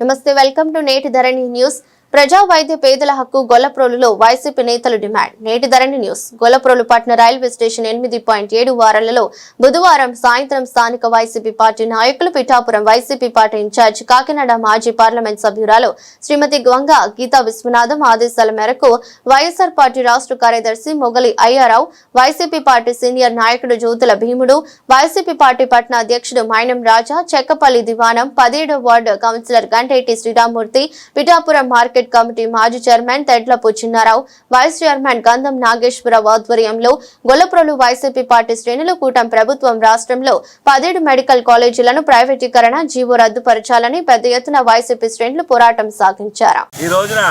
నమస్తే welcome to నేటి ధరణి news ప్రజా వైద్య పేదల హక్కు గొల్లప్రోలులో వైసీపీ నేతలు డిమాండ్. నేటి ధరణి న్యూస్. గొల్లప్రోలు పట్టణ రైల్వే స్టేషన్ ఎనిమిది పాయింట్ ఏడు వారాలలో బుధవారం సాయంత్రం స్థానిక వైసీపీ పార్టీ నాయకులు Pithapuram YCP party in-charge Kakinada మాజీ పార్లమెంట్ సభ్యురాలు శ్రీమతి గంగ గీతా విశ్వనాథం ఆదేశాల మేరకు వైఎస్ఆర్ పార్టీ రాష్ట్ర కార్యదర్శి మొగలి అయ్యారావు వైసీపీ పార్టీ సీనియర్ నాయకుడు జ్యోతుల భీముడు వైసీపీ పార్టీ పట్న అధ్యక్షుడు మైనం రాజా చెక్కపల్లి దివానం పదిహేడో ward councillor Ganteti Sriramamurthy Pithapuram market market committee మాజీ chairman Tedlapu Chinnarao vice chairman Gandham Nageswararao ఆధ్వర్యంలో గొల్లప్రోలు వైసీపీ పార్టీ శ్రేణులు కూటమి ప్రభుత్వం రాష్ట్రంలో పదిహేడు మెడికల్ కాలేజీలను ప్రైవేటీకరణ జీవో రద్దుపరచాలని పెద్ద ఎత్తున వైసీపీ శ్రేణులు పోరాటం సాగించారు. ఈ రోజున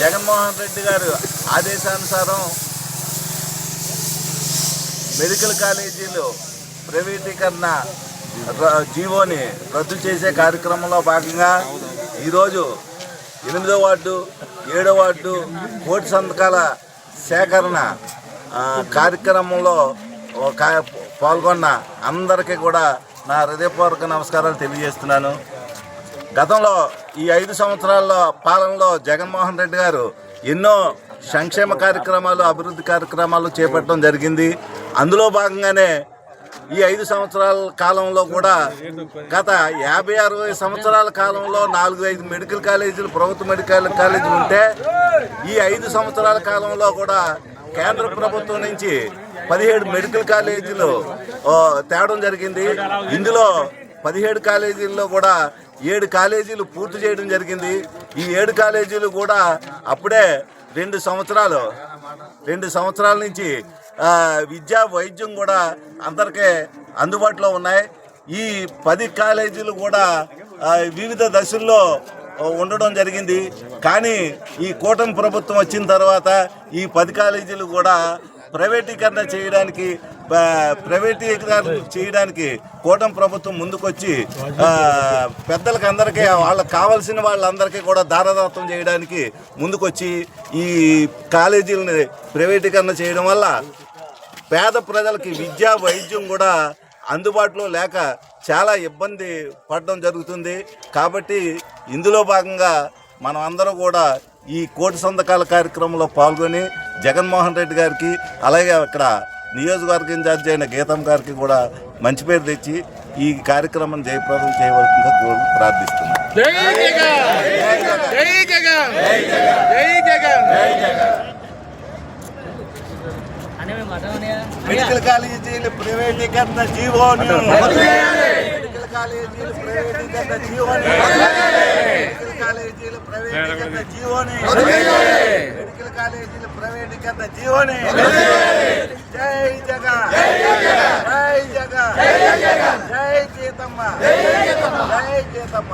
జగన్మోహన్ రెడ్డి గారు ఆదేశానుసారం మెడికల్ కాలేజీలు ప్రైవేటీకరణ జీవోని రద్దు చేసే కార్యక్రమంలో భాగంగా ఈరోజు ఎనిమిదో వార్డు ఏడో వార్డు కోటి సంతకాల సేకరణ కార్యక్రమంలో పాల్గొన్న అందరికీ కూడా నా హృదయపూర్వక నమస్కారాలు తెలియజేస్తున్నాను. గతంలో ఈ ఐదు సంవత్సరాల్లో పాలనలో జగన్మోహన్ రెడ్డి గారు ఎన్నో సంక్షేమ కార్యక్రమాలు అభివృద్ధి కార్యక్రమాలు చేపట్టడం జరిగింది. అందులో భాగంగానే ఈ ఐదు సంవత్సరాల కాలంలో కూడా గత యాభై అరవై సంవత్సరాల కాలంలో నాలుగు ఐదు మెడికల్ కాలేజీలు ప్రభుత్వ మెడికల్ కాలేజీలు ఉంటే ఈ ఐదు సంవత్సరాల కాలంలో కూడా కేంద్ర ప్రభుత్వం నుంచి పదిహేడు మెడికల్ కాలేజీలు తేవడం జరిగింది. ఇందులో పదిహేడు కాలేజీల్లో కూడా ఏడు కాలేజీలు పూర్తి చేయడం జరిగింది. ఈ ఏడు కాలేజీలు కూడా అప్పుడే రెండు సంవత్సరాలు రెండు సంవత్సరాల నుంచి విద్యా వైద్యం కూడా అందరికీ అందుబాటులో ఉన్నాయి. ఈ పది కాలేజీలు కూడా వివిధ దశల్లో ఉండడం జరిగింది. కానీ ఈ కూటమి ప్రభుత్వం వచ్చిన తర్వాత ఈ పది కాలేజీలు కూడా ప్రైవేటీకరణ చేయడానికి ప్రైవేటీకరణ చేయడానికి కూటమి ప్రభుత్వం ముందుకొచ్చి పెద్దలకు అందరికీ వాళ్ళకి కావాల్సిన వాళ్ళందరికీ కూడా దారదత్వం చేయడానికి ముందుకొచ్చి ఈ కాలేజీలని ప్రైవేటీకరణ చేయడం వల్ల పేద ప్రజలకి విద్యా వైద్యం కూడా అందుబాటులో లేక చాలా ఇబ్బంది పడడం జరుగుతుంది. కాబట్టి ఇందులో భాగంగా మనం అందరూ కూడా ఈ కోటి సంతకాల కార్యక్రమంలో పాల్గొని జగన్మోహన్ రెడ్డి గారికి అలాగే అక్కడ నియోజకవర్గ ఇన్ఛార్జ్ అయిన గీతం గారికి కూడా మంచి పేరు తెచ్చి ఈ కార్యక్రమం జయప్రదం చేయవలసిందిగా కోరి ప్రార్థిస్తున్నాను జై జగన్! జై జగన్! మెడికల్ కాలేజీలు ప్రైవేటీకరణ జీవోని. మెడికల్ కాలేజీలు ప్రైవేటీకరణ జీవోని. మెడికల్ కాలేజీలు ప్రైవేటీకరణ జీవోని. మెడికల్ కాలేజీలు ప్రైవేటీకరణ జీవోని. జై జగన్. జై జగన్. జై గీతమ్మ జై గీతమ్మ